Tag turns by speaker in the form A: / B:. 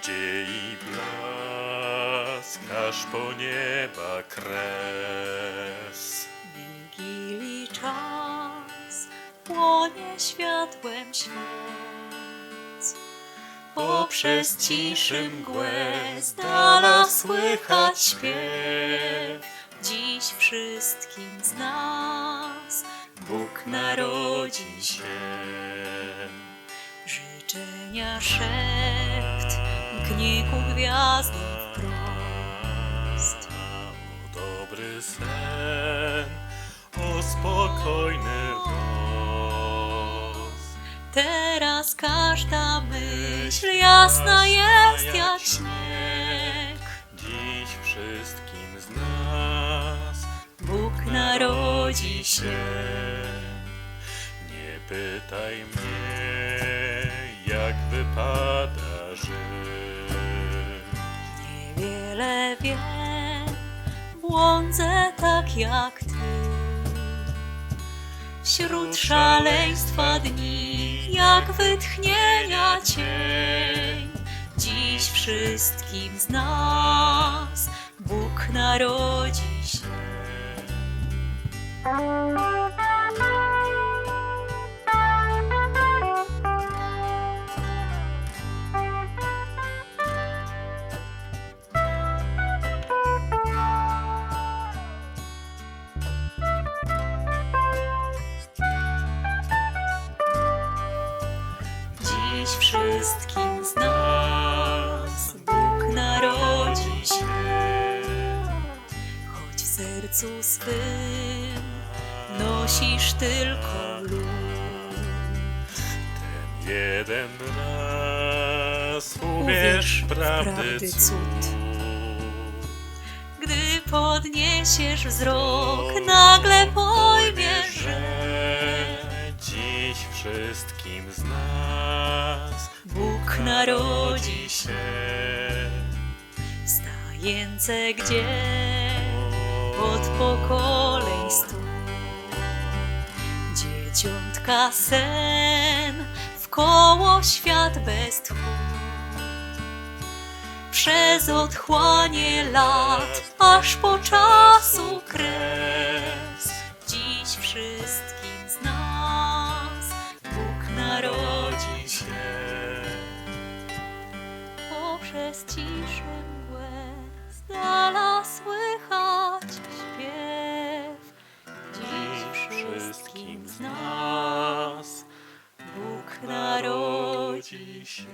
A: nadziei blask, aż po nieba kres.
B: Wigilii czas płonie światłem świec. Poprzez ciszy mgłę z dala słychać śpiew. Dziś wszystkim z nas Bóg narodzi się. Życzenia szept mknie ku gwiazdom wprost.
A: O dobry sen, o spokojny los.
B: Teraz każda myśl jasna jest jak śnieg.
A: Dziś wszystkim z nas
B: Bóg narodzi się.
A: Nie pytaj mnie, jak wypada
B: Wiem, błądzę tak jak ty. Wśród szaleństwa dni, jak wytchnienia cień. Dziś wszystkim z nas Bóg narodzi się. Swym nosisz tylko lód.
A: Jeden raz uwierz prawdy cud.
B: Gdy podniesiesz wzrok, nagle pojmiesz, że
A: dziś wszystkim z nas
B: Bóg narodzi się.
A: się.
B: Wstające gdzie od pokoleń stół. Dzieciątka sen w koło świat bez tchu. Przez otchłanie lat, aż po czasu kres. Dziś wszystkim z nas Bóg narodzi się. Poprzez ciszę mgłę z z nas